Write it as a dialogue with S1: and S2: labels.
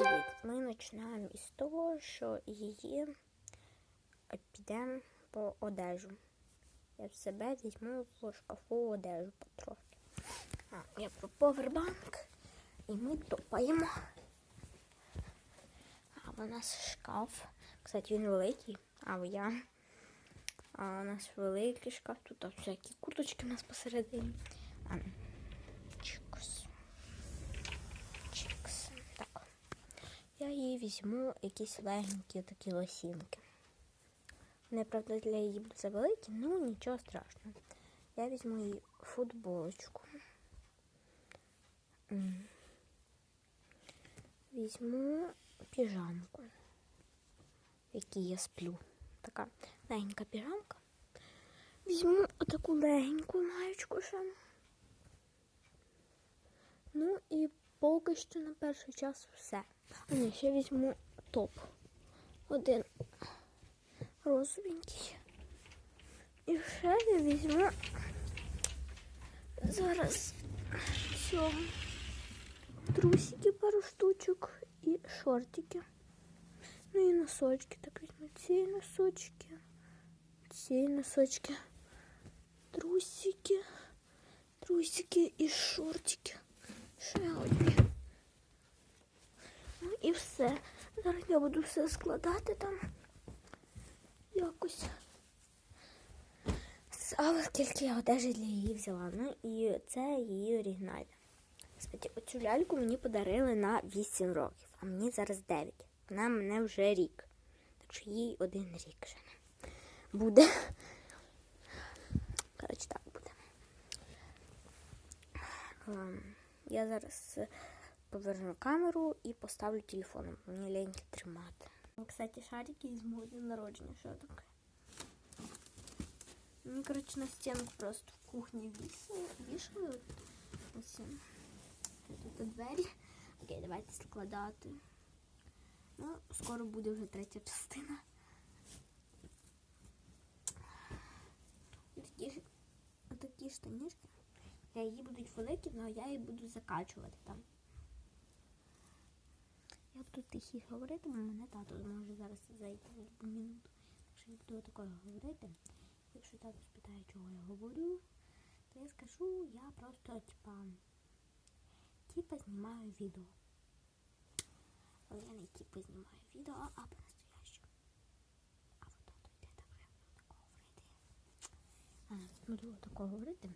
S1: Привіт. Ми починаємо із того, що її підемо по одежу. Я в себе візьму в шкафу одежу потрохи. А, я про повербанк і ми топаємо. А у нас шкаф. Кстати, він великий, а я. А у нас великий шкаф, тут всякі курточки у нас посередині. А, чикс. Чикс. Так. Я їй візьму якісь легенькі такі лосінки. Вони, правда, для її будуть завеликі, ну нічого страшного. Я візьму їй футболочку. Візьму піжамку, в якій я сплю. Така легенька піжамка. Візьму отаку легеньку маєчку ще. Ну і поки що на перший час все. А ні, ще візьму топ. Один розовенький. І ще я візьму зараз цього трусики пару штучок і шортики. Ну і носочки так візьму. Ці носочки, ці носочки, трусики, трусики і шортики. Ще. Ну і все. Зараз я буду все складати там якось. Але скільки я одежі для її взяла. Ну і це її оригінальне. Кстати, оцю ляльку мені подарили на 8 років, а мені зараз 9. Вона мене вже рік. Так що їй один рік ще буде. Коротше, так буде. Я зараз е, поверну камеру і поставлю телефоном. Мені ліньки тримати. Кстати, шарики із мого народження. Що таке? Мені, коротше, на стінку просто в кухні вішали. Вішали ось тут двері. Окей, давайте складати. Ну, скоро буде вже третя частина. Такі, ж- такі штанішки. Її будуть великі, але я їх буду закачувати там. Я буду тихіше говорити, бо мене тато зможе зараз зайти в. Так що я буду такое говорити. Якщо тато спитає, чого я говорю, то я скажу, я просто типа, типа знімаю відео. Але я не типа знімаю відео, а по-настоящему. А вот тато йде так, я буду такого говорити. А, буду такого говорити.